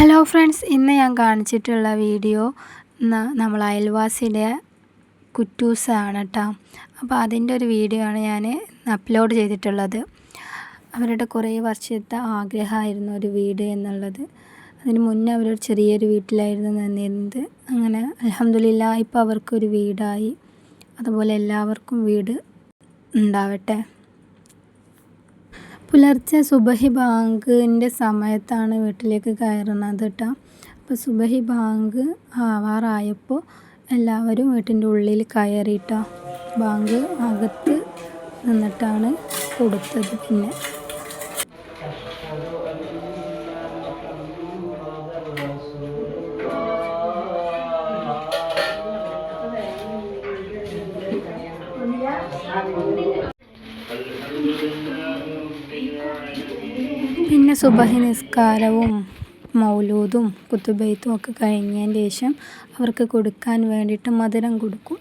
Hello friends ഇന്ന് ഞാൻ കാണിച്ചിട്ടുള്ള വീഡിയോ നമ്മൾ അയൽവാസിയുടെ കുറ്റൂസാണ് കേട്ടോ അപ്പോൾ അതിന്റെ ഒരു വീഡിയോ ആണ് ഞാൻ അപ്ലോഡ് ചെയ്തിട്ടുള്ളത്. അവരുടെ കുറേ വർഷത്തെ ആഗ്രഹമായിരുന്നു ഒരു വീട് എന്നുള്ളത്. അതിന് മുന്നേ അവരൊരു ചെറിയൊരു വീട്ടിലായിരുന്നു നിന്നിരുന്നത്. അങ്ങനെ അലഹമില്ല ഇപ്പോൾ അവർക്കൊരു വീടായി. അതുപോലെ എല്ലാവർക്കും വീട് ഉണ്ടാവട്ടെ. പുലർച്ചെ സുബഹി ബാങ്കിന്റെ സമയത്താണ് വീട്ടിലേക്ക് കയറുന്നത് കേട്ടോ അപ്പോൾ സുബഹി ബാങ്ക് ആവാറായപ്പോൾ എല്ലാവരും വീട്ടിന്റെ ഉള്ളിൽ കയറിയിട്ടോ ബാങ്ക് അകത്ത് നിന്നിട്ടാണ് കൊടുത്തത് പിന്നെ. പിന്നെ സുബഹി നിസ്കാരവും മൗലൂദും കുത്തുബൈത്തും ഒക്കെ കഴിഞ്ഞതിന് ശേഷം അവർക്ക് കൊടുക്കാൻ വേണ്ടിയിട്ട് മധുരം കൊടുക്കും.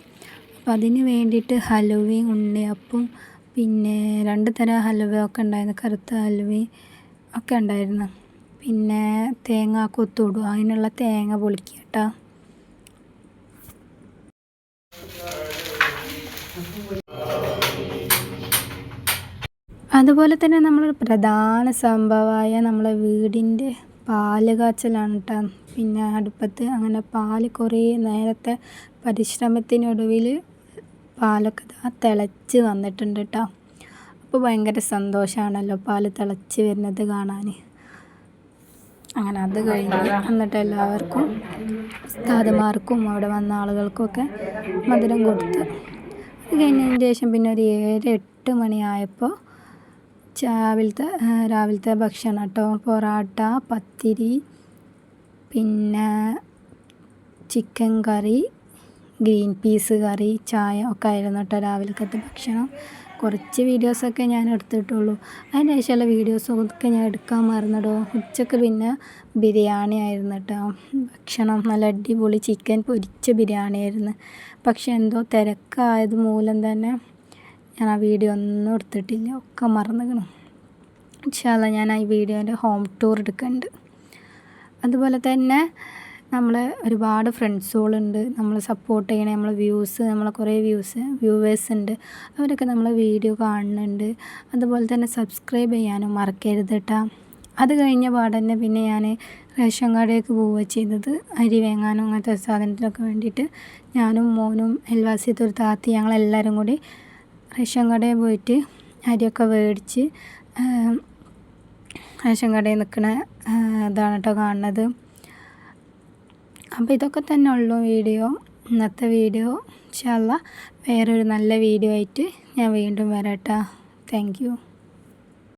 അപ്പം അതിന് വേണ്ടിയിട്ട് ഹലുവയും ഉണ്ണിയപ്പം പിന്നെ രണ്ട് തരം ഹലുവ ഒക്കെ ഉണ്ടായിരുന്നു. കറുത്ത ഹലുവ ഒക്കെ ഉണ്ടായിരുന്നു. പിന്നെ തേങ്ങ കൊത്തുവിടും അതിനുള്ള തേങ്ങ പൊളിക്കുക കേട്ടോ. അതുപോലെ തന്നെ നമ്മൾ പ്രധാന സംഭവമായ നമ്മളെ വീടിന്റെ പാൽ കാച്ചലാണ് കേട്ടോ പിന്നെ അടുപ്പത്ത് അങ്ങനെ പാൽ കുറേ നേരത്തെ പരിശ്രമത്തിനൊടുവിൽ പാലൊക്കെ തിളച്ച് വന്നിട്ടുണ്ട് കേട്ടോ അപ്പോൾ ഭയങ്കര സന്തോഷമാണല്ലോ പാൽ തിളച്ച് വരുന്നത് കാണാൻ. അങ്ങനെ അത് കഴിഞ്ഞ് എന്നിട്ട് എല്ലാവർക്കും ഉസ്താദുമാർക്കും അവിടെ വന്ന ആളുകൾക്കൊക്കെ മധുരം കൊടുത്ത്. അത് കഴിഞ്ഞതിന് ശേഷം പിന്നെ ഒരു ഏഴ് എട്ട് മണിയായപ്പോൾ രാവിലത്തെ രാവിലത്തെ ഭക്ഷണം കേട്ടോ. പൊറോട്ട പത്തിരി പിന്നെ chicken curry green peas curry ചായ ഒക്കെ ആയിരുന്നു കേട്ടോ രാവിലത്തെ ഭക്ഷണം. കുറച്ച് വീഡിയോസൊക്കെ ഞാൻ എടുത്തിട്ടുള്ളൂ. അതിന് ശേഷമുള്ള വീഡിയോസൊക്കെ ഞാൻ എടുക്കാൻ മറന്നിടോ. ഉച്ചയ്ക്ക് പിന്നെ ബിരിയാണി ആയിരുന്നു കേട്ടോ. ഭക്ഷണം നല്ല അടിപൊളി ചിക്കൻ പൊരിച്ച ബിരിയാണി ആയിരുന്നു. പക്ഷെ എന്തോ തിരക്കായത് മൂലം തന്നെ ഞാൻ ആ വീഡിയോ ഒന്നും എടുത്തിട്ടില്ല. ഒക്കെ മറന്നുകണം ഇൻഷാല്ല ഞാൻ ആ വീഡിയോന്റെ ഹോം ടൂർ എടുക്കുന്നുണ്ട് അതുപോലെ തന്നെ നമ്മൾ ഒരുപാട് ഫ്രണ്ട്സുകളുണ്ട് നമ്മൾ സപ്പോർട്ട് ചെയ്യണേ നമ്മളെ വ്യൂസ് നമ്മളെ കുറേ വ്യൂസ് വ്യൂവേഴ്സ് ഉണ്ട്. അവരൊക്കെ നമ്മളെ വീഡിയോ കാണുന്നുണ്ട്. അതുപോലെ തന്നെ സബ്സ്ക്രൈബ് ചെയ്യാനും മറക്കരുത് കേട്ടോ അത് കഴിഞ്ഞ പാടന്നെ പിന്നെ ഞാൻ റേഷൻ കടയിലേക്ക് പോവുക ചെയ്തത്. അരി വേങ്ങാനും അങ്ങനത്തെ സാധനത്തിനൊക്കെ വേണ്ടിയിട്ട് ഞാനും മോനും അയൽവാസിയത്തെ ഒരു താത്തി ഞങ്ങളെല്ലാവരും കൂടി റേഷൻ കടയിൽ പോയിട്ട് അരിയൊക്കെ മേടിച്ച് റേഷൻ കടയിൽ നിൽക്കുന്ന ഇതാണ് കേട്ടോ കാണുന്നത്. അപ്പോൾ ഇതൊക്കെ തന്നെ ഉള്ളൂ വീഡിയോ. ഇന്നത്തെ വീഡിയോ. ഇൻഷാല്ല വേറൊരു നല്ല വീഡിയോ ആയിട്ട് ഞാൻ വീണ്ടും വരാം കേട്ടോ താങ്ക്